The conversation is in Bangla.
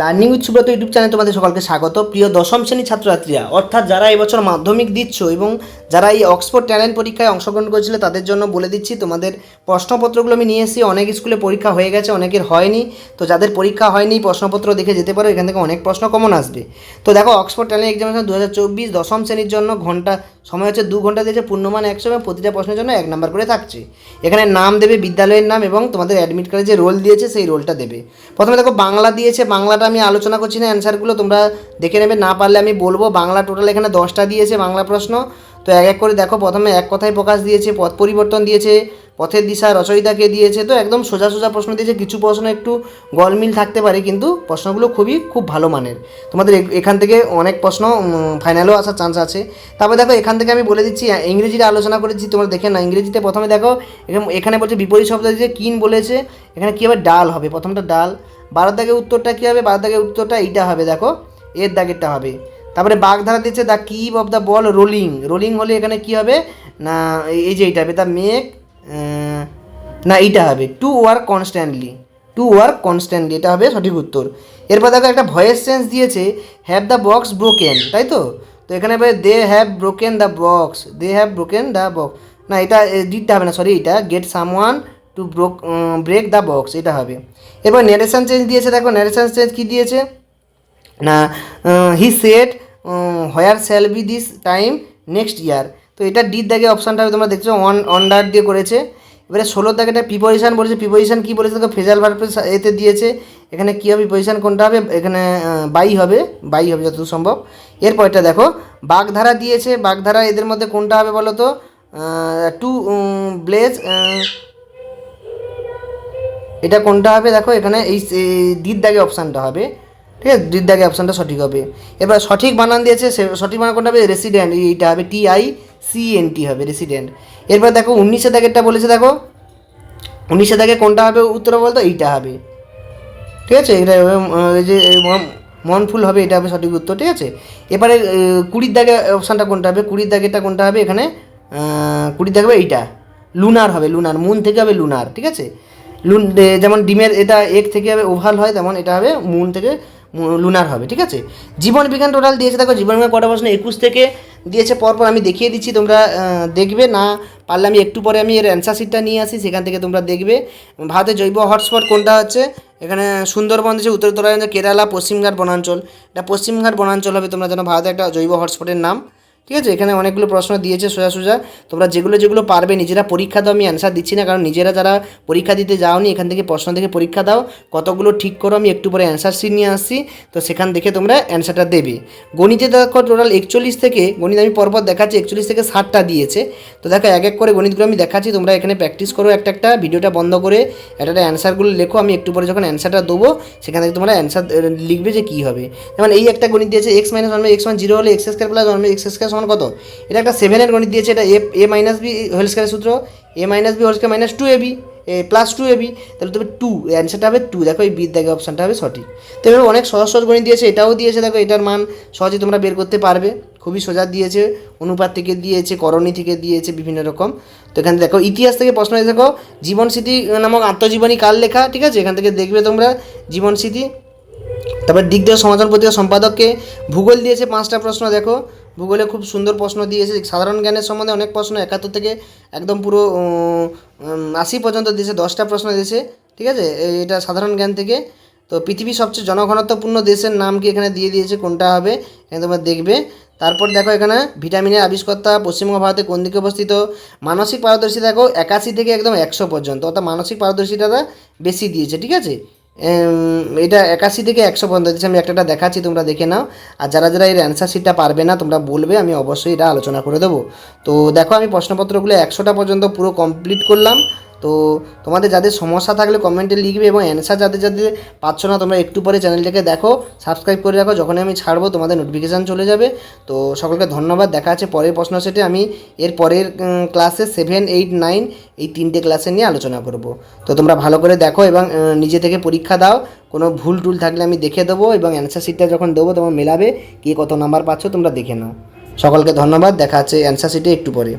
লার্নিং উইথ ইউটিউব চ্যানেলে তোমাদের সকলকে স্বাগত। প্রিয় দশম শ্রেণির ছাত্রছাত্রীরা, অর্থাৎ যারা এবছর মাধ্যমিক দিচ্ছ এবং যারা এই অক্সফোর্ড ট্যালেন্ট পরীক্ষায় অংশগ্রহণ করেছিল, তাদের জন্য বলে দিচ্ছি, তোমাদের প্রশ্নপত্রগুলো আমি নিয়ে এসেছি। অনেক স্কুলে পরীক্ষা হয়ে গেছে, অনেকের হয়নি। তো যাদের পরীক্ষা হয়নি, প্রশ্নপত্র দেখে যেতে পারো, এখান থেকে অনেক প্রশ্ন কমন আসবে। তো দেখো অক্সফোর্ড ট্যালেন্ট এক্সামিনেশন দু হাজার চব্বিশ দশম শ্রেণির জন্য ঘণ্টা, সময় হচ্ছে দু ঘণ্টা দিয়েছে, পূর্ণমান একশো এবং প্রতিটা প্রশ্নের জন্য এক নাম্বার করে থাকছে। এখানে নাম দেবে বিদ্যালয়ের নাম এবং তোমাদের অ্যাডমিট কার্ডে যে রোল দিয়েছে, সেই রোলটা দেবে। প্রথমে দেখো, বাংলা দিয়েছে বাংলাটা আমি আলোচনা করছি না অ্যান্সারগুলো তোমরা দেখে নেবে। না পারলে আমি বলব, বাংলা টোটাল এখানে দশটা দিয়েছে বাংলা প্রশ্ন। তো এক এক করে দেখো, প্রথমে এক কথায় প্রকাশ দিয়েছে, পথ পরিবর্তন দিয়েছে, পথের দিশা রচয়িতাকে দিয়েছে। তো একদম সোজা সোজা প্রশ্ন দিয়েছে, কিছু প্রশ্ন একটু গলমিল থাকতে পারে, কিন্তু প্রশ্নগুলো খুবই খুব ভালো মানের। তোমাদের এখান থেকে অনেক প্রশ্ন ফাইনালও আসার চান্স আছে। তারপরে দেখো, এখান থেকে আমি বলে দিচ্ছি ইংরেজিটা আলোচনা করেছি, তোমরা দেখে না ইংরেজিতে প্রথমে দেখো, এখানে- বলছে বিপরীত শব্দ যে কিন বলেছে। এখানে কী হবে ডাল হবে? প্রথমটা ডাল। বারো দাগের উত্তরটা কী হবে? বারো দাগের উত্তরটা এইটা হবে, দেখো। এর দাগেরটা হবে। তারপরে বাগধারা দিচ্ছে, the keep off the ball rolling. Rolling হলে এখানে কী হবে? না এই- যে এইটা হবে, দ্য মেক না, এইটা হবে। To work constantly to work constantly এটা হবে সঠিক উত্তর। এরপর দেখো একটা ভয়েস চেঞ্জ দিয়েছে হ্যাভ দ্য বক্স ব্রোকেন তাই তো? তো এখানে হবে they have broken the box they have broken the box না, এটা দিতে হবে না সরি এটা get someone to broke break the box এটা হবে। এরপর নেরেশন চেঞ্জ দিয়েছে, দেখো নেরেশন চেঞ্জ কী দিয়েছে? না he set where shall be this time next year তো এটা ডির দাগে অপশানটা তোমরা দেখছ অন অন্ডার দিয়ে করেছে। এবারে ষোলোর দাগে একটা প্রিপোজিশন বলেছে। প্রিপোজিশন কী বলেছে? দেখো ফেজাল ভার্পের এতে দিয়েছে। এখানে কী হবে? প্রিপোজিশন কোনটা হবে? এখানে বাই হবে। বাই হবে যতদূর সম্ভব। এরপর এটা দেখো, বাগধারা দিয়েছে। বাগধারা এদের মধ্যে কোনটা হবে বলো তো? টু ব্লেজ এটা কোনটা হবে? দেখো, এখানে এই দির দাগে অপশানটা হবে। ঠিক আছে? দির দাগে অপশানটা সঠিক হবে। এবার সঠিক বানান দিয়েছে সে, সঠিক বানান কোনটা হবে? রেসিডেন্ট এইটা হবে T I C N T হবে রেসিডেন্ট এরপর দেখো উনিশে দাগেরটা বলেছে, দেখো। উনিশে দাগে কোনটা হবে? উত্তর বলতো, এইটা হবে। ঠিক আছে? এটা যে মন- মনফুল হবে, এটা হবে সঠিক উত্তর, ঠিক আছে? এবারে কুড়ির দাগে অপশানটা কোনটা হবে? কুড়ির দাগেরটা কোনটা হবে? এখানে কুড়ির দাগে এইটা। লুনার হবে, লুনার। মুন থেকে হবে লুনার, ঠিক আছে? লুন যেমন ডিমের এটা এক থেকে হবে ওভাল হয়, তেমন এটা হবে মুন থেকে লুনার হবে, ঠিক আছে? জীবন বিজ্ঞান টোটাল দিয়েছে, দেখো জীবন বিজ্ঞান কটা প্রশ্ন, একুশ থেকে দিয়েছে, পরপর আমি দেখিয়ে দিচ্ছি, তোমরা দেখবে, না পারলে আমি একটু পরে আমি এর অ্যান্সার শিটটা নিয়ে আসি, সেখান থেকে তোমরা দেখবে। ভারতের জৈব হটস্পট কোনটা হচ্ছে? এখানে সুন্দরবন দিয়েছে উত্তর উত্তরাঞ্চল কেরালা, পশ্চিমঘাট, বনাঞ্চল। এটা পশ্চিমঘাট, বনাঞ্চল হবে, তোমরা যেন ভারতের একটা জৈব হটস্পটের নাম। ঠিক আছে? এখানে অনেকগুলো প্রশ্ন দিয়েছে সোজা সোজা। তোমরা যেগুলো যেগুলো পারবে নিজেরা পরীক্ষা দাও, আমি অ্যান্সার দিচ্ছি না, কারণ নিজেরা যারা পরীক্ষা দিতে যাওনি, এখান থেকে প্রশ্ন থেকে পরীক্ষা দাও। কতগুলো ঠিক করো, আমি একটু পরে অ্যান্সার শিট নিয়ে আসছি। তো সেখান থেকে তোমরা অ্যান্সারটা দেবে। গণিতে দেখো টোটাল একচল্লিশ থেকে, গণিত আমি পরপর দেখাচ্ছি, একচল্লিশ থেকে ষাটটা দিয়েছে। তো দেখো, এক এক করে গণিতগুলো আমি দেখাচ্ছি, তোমরা এখানে প্র্যাকটিস করো একটা একটা, ভিডিওটা বন্ধ করে একটা একটা অ্যান্সারগুলো লেখো, আমি একটু পরে যখন অ্যান্সারটা দেবো, সেখান থেকে তোমরা অ্যান্সার লিখবে যে কী হবে। যেমন এই একটা গণিত দিয়েছে X minus one X one zero হলে X square plus one X square সমান কত? এটা একটা সেভেনের গণিত দিয়েছে, এটা A A minus B whole স্কোয়ারের সূত্র। A minus B whole square minus two A B plus two A B তাহলে তবে টু অ্যান্সারটা হবে টু দেখো এই বিদ দাগে অপশানটা হবে সঠিক। তো এভাবে অনেক সহজ সহজ গণিত দিয়েছে, এটাও দিয়েছে, দেখো এটার মান সহজে তোমরা বের করতে পারবে। খুবই সোজা দিয়েছে, অনুপাত থেকে দিয়েছে, করণী থেকে দিয়েছে, বিভিন্ন রকম। তো এখানে দেখো, ইতিহাস থেকে প্রশ্ন দেখো, জীবন স্মৃতি নামক আত্মজীবনী কার লেখা? ঠিক আছে, এখান থেকে দেখবে তোমরা জীবন স্মৃতি। তারপর দিগদেহ সমাধান পত্রিকা সম্পাদককে ভূগোল দিয়েছে পাঁচটা প্রশ্ন, দেখো। ভূগোলে খুব সুন্দর প্রশ্ন দিয়েছে। সাধারণ জ্ঞানের সম্বন্ধে অনেক প্রশ্ন একাত্তর থেকে একদম পুরো আশি পর্যন্ত দিয়েছে, দশটা প্রশ্ন দিয়েছে, ঠিক আছে? এটা সাধারণ জ্ঞান থেকে। তো পৃথিবীর সবচেয়ে জনঘনত্বপূর্ণ দেশের নাম কি এখানে দিয়ে দিয়েছে? কোনটা হবে? এখানে তোমরা দেখবে। তারপর দেখো এখানে, ভিটামিনের আবিষ্কর্তা পশ্চিমবঙ্গ ভারতে কোন দিকে অবস্থিত? মানসিক পারদর্শী দেখো, একাশি থেকে একদম একশো পর্যন্ত, অর্থাৎ মানসিক পারদর্শিতাটা বেশি দিয়েছে, ঠিক আছে? এটা একাশি থেকে একশো পঞ্চাশ আমি একটা দেখাচ্ছি, তোমরা দেখে নাও। আর যারা যারা এর অ্যান্সার শিটটা পারবে না, তোমরা বলবে, আমি অবশ্যই এটা আলোচনা করে দেবো। তো দেখো, আমি প্রশ্নপত্রগুলো একশোটা পর্যন্ত পুরো কমপ্লিট করলাম। তো তোমাদের যাদের সমস্যা থাকলে কমেন্টে লিখবে এবং অ্যান্সার যাদের যাদের পাচ্ছ না, তোমরা একটু পরে চ্যানেলটাকে দেখো সাবস্ক্রাইব করে রাখো, যখনই আমি ছাড়বো তোমাদের নোটিফিকেশান চলে যাবে। তো সকলকে ধন্যবাদ, দেখা আছে পরের প্রশ্ন সেটে। আমি এর পরের ক্লাসে সেভেন এইট নাইন এই তিনটে ক্লাসে নিয়ে আলোচনা করব। তো তোমরা ভালো করে দেখো এবং নিজে থেকে পরীক্ষা দাও। কোনো ভুল টুল থাকলে আমি দেখে দেবো এবং অ্যান্সার শিটটা যখন দেবো, তোমার মেলাবে কে কত নাম্বার পাচ্ছ, তোমরা দেখে নাও। সকলকে ধন্যবাদ, দেখা আছে অ্যান্সার শিটে একটু পরে।